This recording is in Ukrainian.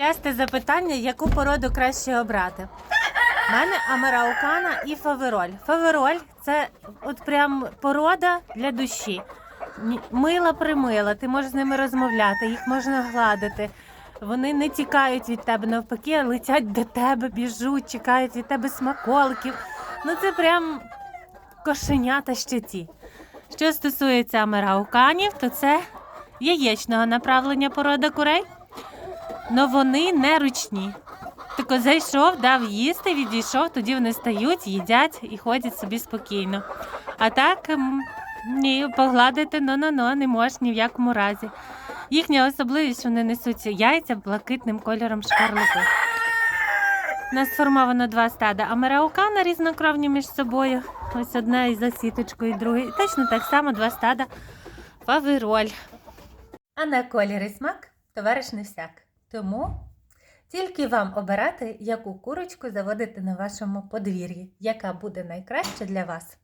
Часте запитання, яку породу краще обрати. У мене Амераукана і Фавероль. Фавероль це от прям порода для душі. Мила примила, ти можеш з ними розмовляти, їх можна гладити. Вони не тікають від тебе, навпаки, летять до тебе, біжуть, чекають від тебе смаколиків. Ну це прям кошенята ще ті. Що стосується амерауканів, то це яєчного направлення порода курей. Но вони не ручні. Тако зайшов, дав їсти, відійшов, тоді вони стають, їдять і ходять собі спокійно. А так, ні, погладити ну-ну-ну не можеш ні в якому разі. Їхня особливість, що вони несуть яйця блакитним кольором шкарлупи. Нас сформовано два стада амераукана різнокровні між собою. Ось одна із за сіточкою, другий. І точно так само два стада фавероль. А на колір смак товариш не всяк. Тому тільки вам обирати, яку курочку заводити на вашому подвір'ї, яка буде найкраща для вас.